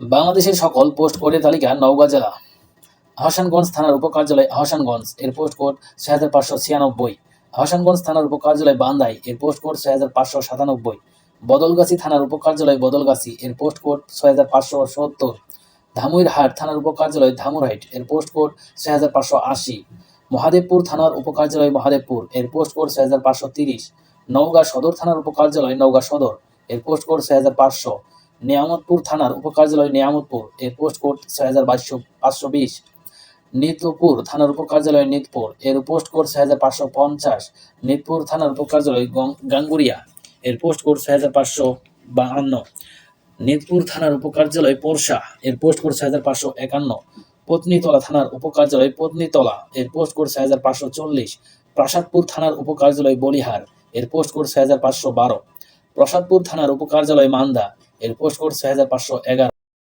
বাংলাদেশের সকল পোস্ট কোডের তালিকা নওগাঁ জেলা। আহসানগঞ্জ থানার উপকার্যালয় আহসানগঞ্জ এর পোস্ট কোড ছয় হাজার পাঁচশো ছিয়ানব্বই। আহসানগঞ্জ থানার উপকার্যালয় বান্দাই, এর পোস্ট কোড ছয় হাজার পাঁচশো সাতানব্বই। বদলগাছি থানার উপকার্যালয় বদলগাছি, এর পোস্ট কোড ছয় হাজার পাঁচশো সত্তর। ধামুইরহাট থানার উপকার্যালয় ধামুরহাট এর পোস্ট কোড ছয় হাজার পাঁচশো আশি। মহাদেবপুর থানার উপকার্যালয় মহাদেবপুর, এর পোস্ট কোড ছয় হাজার পাঁচশো তিরিশ। নওগাঁ সদর থানার উপকার্যালয় নওগাঁ সদর, এর পোস্ট কোড ছয় হাজার পাঁচশো। নিয়ামতপুর থানার উপকার্যালয় নিয়ামতপুর এর পোস্ট কোড ছয় হাজার বাইশশো, পাঁচশো বিশ। নিতপুর থানার উপকার্যালয় নিতপুর এর পোস্ট কোড ছয় হাজার পাঁচশো পঞ্চাশ। নিতপুর থানার উপকার্যালয় গাঙ্গুরিয়া এর পোস্ট কোড ছয় হাজার পাঁচশো বাহান্ন। নিতপুর থানার উপকার্যালয় পোরশা এর পোস্ট কোড ছয় হাজার পাঁচশো একান্ন। পত্নীতলা থানার উপকার্যালয় পত্নীতলা এর পোস্ট কোড ছয় হাজার পাঁচশো চল্লিশ। প্রাসাদপুর থানার উপকার্যালয় বলিহার এর পোস্ট কোড ছয় হাজার পাঁচশো বারো। প্রসাদপুর থানার উপকার্যালয় মান্দা এর পোস্ট কোড ছয় হাজার পাঁচশো এগারো